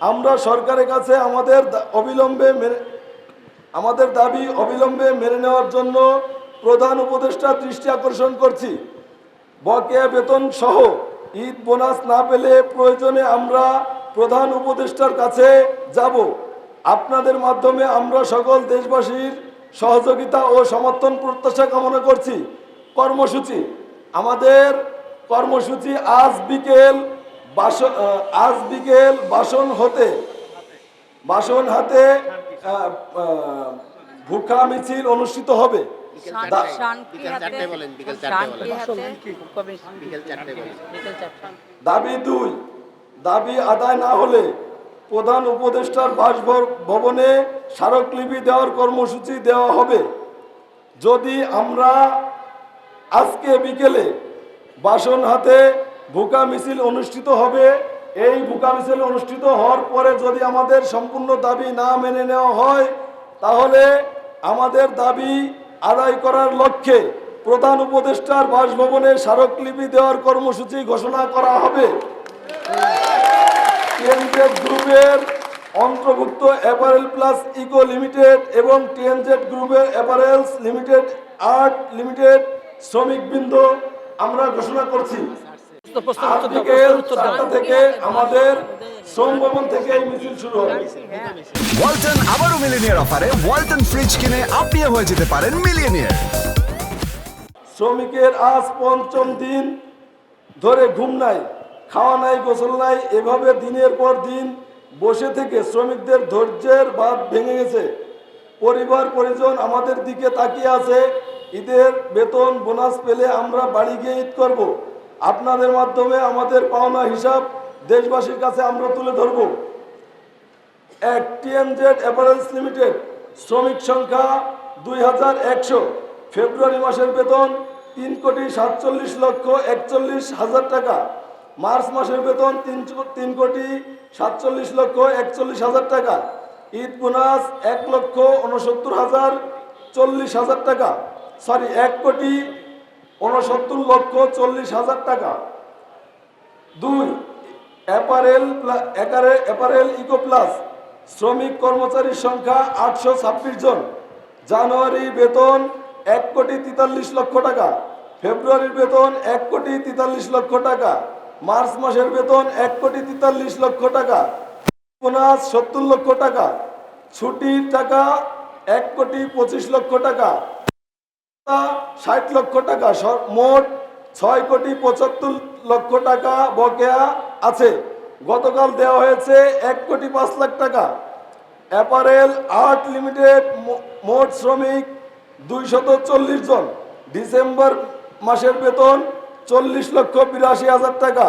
আমরা সরকারের কাছে আমাদের অবিলম্বে মেনে আমাদের দাবি অবিলম্বে মেনে নেওয়ার জন্য প্রধান উপদেষ্টা দৃষ্টি আকর্ষণ করছি। বকেয়া বেতন সহ ঈদ বোনাস না পেলে প্রয়োজনে আমরা প্রধান উপদেষ্টার কাছে যাব। আপনাদের মাধ্যমে আমরা সকল দেশবাসীর সহযোগিতা ও সমর্থন প্রত্যাশা কামনা করছি। কর্মসূচি আমাদের কর্মসূচি আজ বিকেল বাস আহ, আজ বিকেল বাসন হতে বাসন হাতে ভুখা মিছিল অনুষ্ঠিত হবে। দাবি দুই দাবি আদায় না হলে প্রধান উপদেষ্টার বাসভবনে স্মারকলিপি দেওয়ার কর্মসূচি দেওয়া হবে। যদি আমরা আজকে বিকেলে বাসন হাতে ভুকা মিছিল অনুষ্ঠিত হবে। এই ভুকা মিছিল অনুষ্ঠিত হওয়ার পরে যদি আমাদের সম্পূর্ণ দাবি না মেনে নেওয়া হয়, তাহলে আমাদের দাবি আদায় করার লক্ষ্যে প্রধান উপদেষ্টার বাসভবনে স্মারকলিপি দেওয়ার কর্মসূচি ঘোষণা করা হবে। টিএনজেড গ্রুপের অন্তর্ভুক্ত অ্যাপারেল প্লাস ইকো লিমিটেড এবং টিএনজেড গ্রুপের অ্যাপারেলস লিমিটেড আর্ট লিমিটেড শ্রমিকবৃন্দ আমরা ঘোষণা করছি। থেকে আমাদের শ্রম ভবন থেকে এই মিছিল শুরু হবে। ওয়ালটন আবারও মিলিনিয়ার অফারে ওয়ালটন ফ্রিজ কিনে আপনিও হয়ে যেতে পারেন মিলিয়নিয়ার। শ্রমিকের আজ পঞ্চম দিন ধরে ঘুম নাই খাওয়া নাই গোসল নাই এভাবে দিনের পর দিন বসে থেকে শ্রমিকদের ধৈর্যের বাঁধ ভেঙে গেছে। পরিবার পরিজন আমাদের দিকে তাকিয়ে আছে ঈদের বেতন বোনাস পেলে আমরা বাড়ি গিয়ে ঈদ করব। আপনাদের মাধ্যমে আমাদের পাওনা হিসাব দেশবাসীর কাছে আমরা তুলে ধরবো। এক টিএমজেড অ্যাপারেলস লিমিটেড শ্রমিক সংখ্যা দুই হাজার একশো। ফেব্রুয়ারি মাসের বেতন তিন কোটি সাতচল্লিশ লক্ষ একচল্লিশ হাজার টাকা। মার্চ মাসের বেতন তিন তিন কোটি সাতচল্লিশ লক্ষ একচল্লিশ হাজার টাকা। ঈদ বোনাস এক লক্ষ উনসত্তর হাজার চল্লিশ হাজার টাকা। সরি, এক কোটি উনসত্তর লক্ষ চল্লিশ হাজার টাকা। দুই, অ্যাপারেল অ্যাপারেল ইকো প্লাস, শ্রমিক কর্মচারীর সংখ্যা আটশো ছাব্বিশ জন। জানুয়ারি বেতন এক কোটি তেতাল্লিশ লক্ষ টাকা, ফেব্রুয়ারির বেতন এক কোটি তেতাল্লিশ লক্ষ টাকা, মার্চ মাসের বেতন এক কোটি তেতাল্লিশ লক্ষ টাকা, বোনাস সত্তর লক্ষ টাকা, ছুটির টাকা এক কোটি পঁচিশ লক্ষ টাকা ষাট লক্ষ টাকা মোট ছয় কোটি পঁচাত্তর লক্ষ টাকা বকেয়া আছে। গতকাল দেওয়া হয়েছে এক কোটি পাঁচ লাখ টাকা। অ্যাপারেল আর্ট লিমিটেড মোট শ্রমিক দুইশত চল্লিশ জন। ডিসেম্বর মাসের বেতন চল্লিশ লক্ষ বিরাশি হাজার টাকা।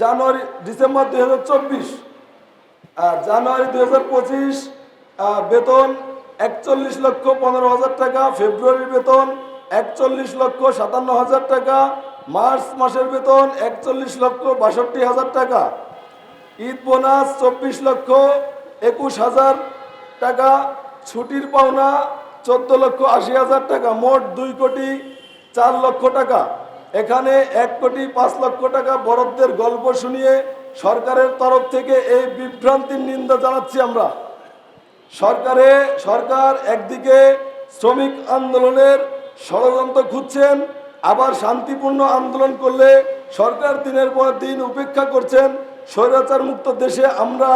জানুয়ারি, ডিসেম্বর দুই হাজার চব্বিশ জানুয়ারি দুই হাজার পঁচিশ বেতন একচল্লিশ লক্ষ পনেরো হাজার টাকা। ফেব্রুয়ারির বেতন একচল্লিশ লক্ষ সাতান্ন হাজার টাকা, মার্চ মাসের বেতন একচল্লিশ লক্ষ বাষট্টি হাজার টাকা। ঈদ বোনাস চব্বিশ লক্ষ একুশ হাজার টাকা, ছুটির পাওনা চোদ্দ লক্ষ আশি হাজার টাকা, মোট দুই কোটি চার লক্ষ টাকা। এখানে এক কোটি পাঁচ লক্ষ টাকা বরাদ্দের গল্প শুনিয়ে সরকারের তরফ থেকে এই বিভ্রান্তির নিন্দা জানাচ্ছি আমরা। সরকারে, সরকার একদিকে শ্রমিক আন্দোলনের ষড়যন্ত্র খুঁজছেন, আবার শান্তিপূর্ণ আন্দোলন করলে সরকার দিনের পর দিন উপেক্ষা করছেন। স্বৈরাচার মুক্ত দেশে আমরা,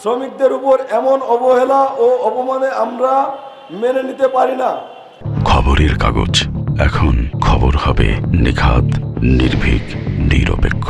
শ্রমিকদের উপর এমন অবহেলা ও অপমানে আমরা মেনে নিতে পারি না। খবরের কাগজ, এখন খবর হবে নিখাত নির্ভীক, নিরপেক্ষ।